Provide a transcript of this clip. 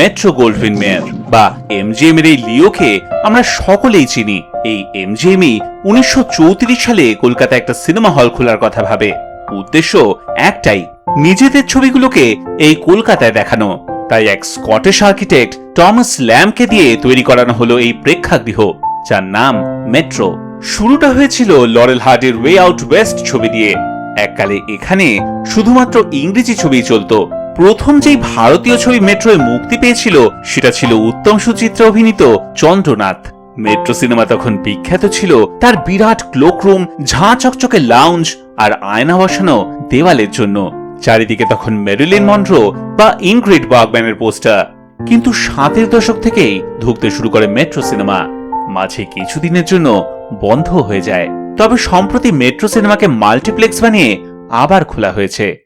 Metro গোল্ডভিন মেয়ার বা MGM এর এই লিওকে আমরা সকলেই চিনি। এই এমজিএমই উনিশশো সালে কলকাতায় একটা সিনেমা হল খোলার কথা ভাবে। উদ্দেশ্য একটাই, নিজেদের ছবিগুলোকে এই কলকাতায় দেখানো। তাই এক স্কটিশ আর্কিটেক্ট টমাস ল্যাম্পকে দিয়ে তৈরি করানো হলো এই প্রেক্ষাগৃহ, যার নাম মেট্রো শুরুটা হয়েছিল লরেল হার্ডের ওয়ে আউট ওয়েস্ট ছবি দিয়ে। এককালে এখানে শুধুমাত্র ইংরেজি ছবি চলতো প্রথম যেই ভারতীয় ছবি মেট্রোয় মুক্তি পেয়েছিল, সেটা ছিল উত্তম সুচিত্রা অভিনীত চন্দ্রনাথ। মেট্রো সিনেমা তখন বিখ্যাত ছিল তার বিরাট ক্লোকরুম, ঝাঁ চকচকে লাউঞ্জ আর আয়না বসানো দেওয়ালের জন্য। চারিদিকে তখন মেরিলিন মন্ড্রো বা ইনগ্রিড বাগম্যানের পোস্টার। কিন্তু সাতের দশক থেকেই ঢুকতে শুরু করে মেট্রো সিনেমা। মাঝে কিছুদিনের জন্য বন্ধ হয়ে যায়। তবে সম্প্রতি মেট্রো সিনেমাকে মাল্টিপ্লেক্স বানিয়ে আবার খোলা হয়েছে।